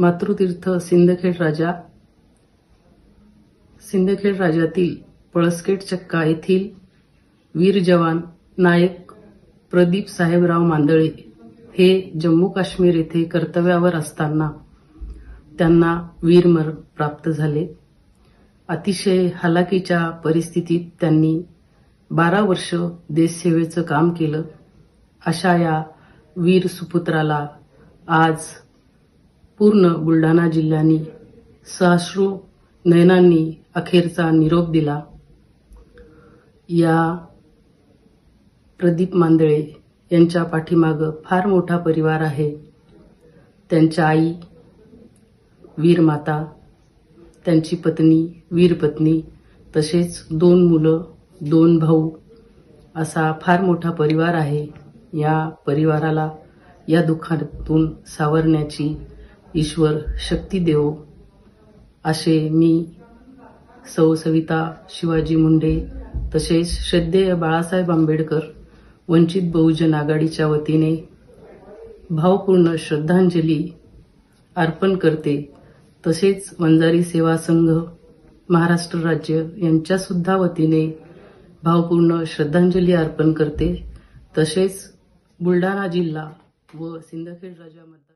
मातृतीर्थ सिंदखेड राजा. सिंदखेड राजातील पळसखेड चक्का येथील वीर जवान नायक प्रदीप साहेबराव मांदळे हे जम्मू काश्मीर येथे कर्तव्यावर असताना त्यांना वीरमरण प्राप्त झाले. अतिशय हलाखीच्या परिस्थितीत त्यांनी बारा वर्ष देशसेवेचं काम केलं. अशा या वीर सुपुत्राला आज पूर्ण बुलढाणा जिल्ह्यानी साश्रू नयनांनी अखेरचा निरोप दिला. या प्रदीप मांदळे यांच्या पाठीमागं फार मोठा परिवार आहे. त्यांच्या आई वीर माता त्यांची पत्नी वीर पत्नी तसेच दोन मुलं दोन भाऊ असा फार मोठा परिवार आहे. या परिवाराला या दुःखातून सावरण्याची ईश्वर शक्ती देव असे मी सौ सविता शिवाजी मुंडे तसेच श्रद्धेय बाळासाहेब आंबेडकर वंचित बहुजन आघाडीच्या वतीने भावपूर्ण श्रद्धांजली अर्पण करते. तसेच वंजारी सेवा संघ महाराष्ट्र राज्य यांच्यासुद्धा वतीने भावपूर्ण श्रद्धांजली अर्पण करते. तसेच बुलढाणा जिल्हा व सिंदखेड राजा मतदार